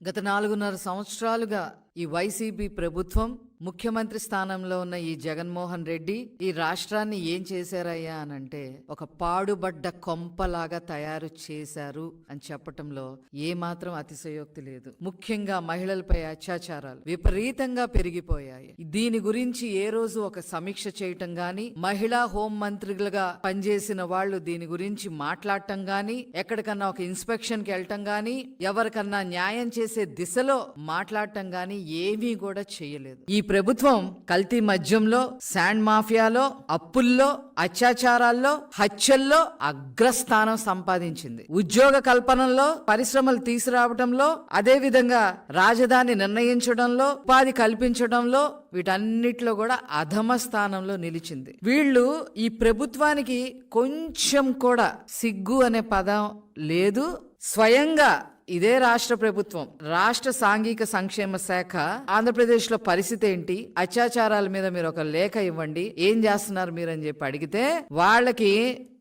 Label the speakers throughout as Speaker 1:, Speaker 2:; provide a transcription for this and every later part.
Speaker 1: గత నాలుగున్నర సంవత్సరాలుగా ఈ వైసీపీ ప్రభుత్వం ముఖ్యమంత్రి స్థానంలో ఉన్న ఈ జగన్మోహన్ రెడ్డి ఈ రాష్ట్రాన్ని ఏం చేశారయ్యా అని అంటే ఒక పాడుబడ్డ కొంపలాగా తయారు చేశారు అని చెప్పటంలో ఏ మాత్రం అతిశయోక్తి లేదు. ముఖ్యంగా మహిళలపై అత్యాచారాలు విపరీతంగా పెరిగిపోయాయి. దీని గురించి ఏ రోజు ఒక సమీక్ష చేయటం గాని మహిళా హోం మంత్రులుగా పనిచేసిన వాళ్ళు దీని గురించి మాట్లాడటం గాని ఎక్కడికన్నా ఒక ఇన్స్పెక్షన్కి వెళ్ళటం గాని ఎవరికన్నా న్యాయం చేసే దిశలో మాట్లాడటం గాని ఏమీ కూడా చేయలేదు. ఈ ప్రభుత్వం కల్తీ మద్యంలో శాండ్ మాఫియాలో అప్పుల్లో అత్యాచారాల్లో హత్యల్లో అగ్రస్థానం సంపాదించింది. ఉద్యోగ కల్పనలో పరిశ్రమలు తీసుకురావడంలో అదే విధంగా రాజధాని నిర్ణయించడంలో ఉపాధి కల్పించడంలో వీటన్నిటిలో కూడా అధమ స్థానంలో నిలిచింది. వీళ్ళు ఈ ప్రభుత్వానికి కొంచెం కూడా సిగ్గు అనే పదం లేదు. స్వయంగా ఇదే రాష్ట్ర ప్రభుత్వం రాష్ట్ర సాంఘిక సంక్షేమ శాఖ ఆంధ్రప్రదేశ్లో పరిస్థితి ఏంటి? అత్యాచారాల మీద మీరు ఒక లేఖ ఇవ్వండి. ఏం చేస్తున్నారు మీరు అని చెప్పి అడిగితే వాళ్ళకి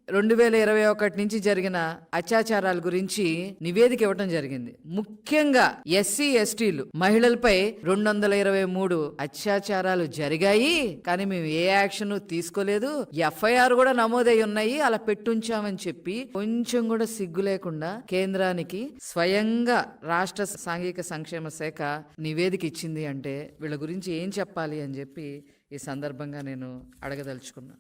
Speaker 1: రెండు వేల ఇరవై ఒకటి నుంచి జరిగిన అత్యాచారాల గురించి నివేదిక ఇవ్వటం జరిగింది. ముఖ్యంగా ఎస్సీ ఎస్టీలు మహిళలపై రెండు వందల ఇరవై మూడు అత్యాచారాలు జరిగాయి. కానీ మేము ఏ యాక్షన్ తీసుకోలేదు. ఎఫ్ఐఆర్ కూడా నమోదై ఉన్నాయి. అలా పెట్టుంచామని చెప్పి కొంచెం కూడా సిగ్గు లేకుండా కేంద్రానికి స్వయంగా రాష్ట్ర సాంఘిక సంక్షేమ శాఖ నివేదిక ఇచ్చింది అంటే వీళ్ళ గురించి ఏం చెప్పాలి అని చెప్పి ఈ సందర్భంగా నేను అడగదలుచుకున్నా.